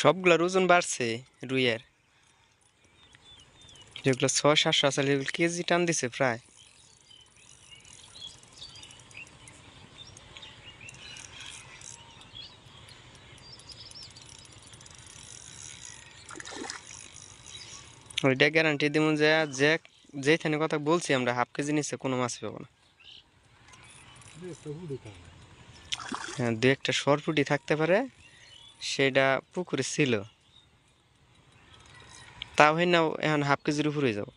সবগুলোর ওজন বাড়ছে রুইয়ের। যেগুলো ছয় সাতশো আসলে এগুলো কেজি টান দিছে প্রায়। ওইটা গ্যারান্টি দিব যে যে যেখানে কথা বলছি আমরা হাফ কেজি নিচ্ছে কোনো মাছ পাবো না। হ্যাঁ দু একটা সরপুটি থাকতে পারে সেটা পুকুরে ছিল। তাও হয় না এখন হাফ কেজির উপরে যাব।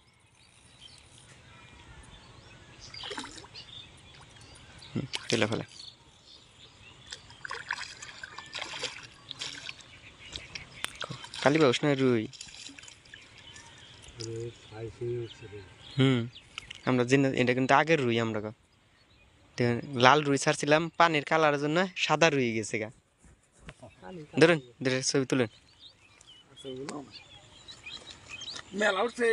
হুম, তুলে ফেলে। কালী বাবুস না রুই? হুম আমরা জেনে এটা কিন্তু আগের রুই আমরা গো। লাল রুই ছাড়ছিলাম পানির কালারের জন্য সাদা রুই গেছে গা। ধরুন ধরে ছবি তুলেন। মেলা উঠছে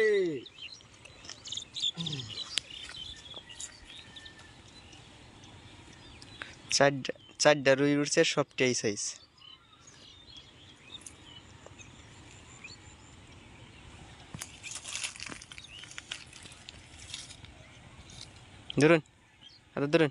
চারটা চারটা রুই উঠছে সবটাই সাইজ ধরুন হাতে ধরুন।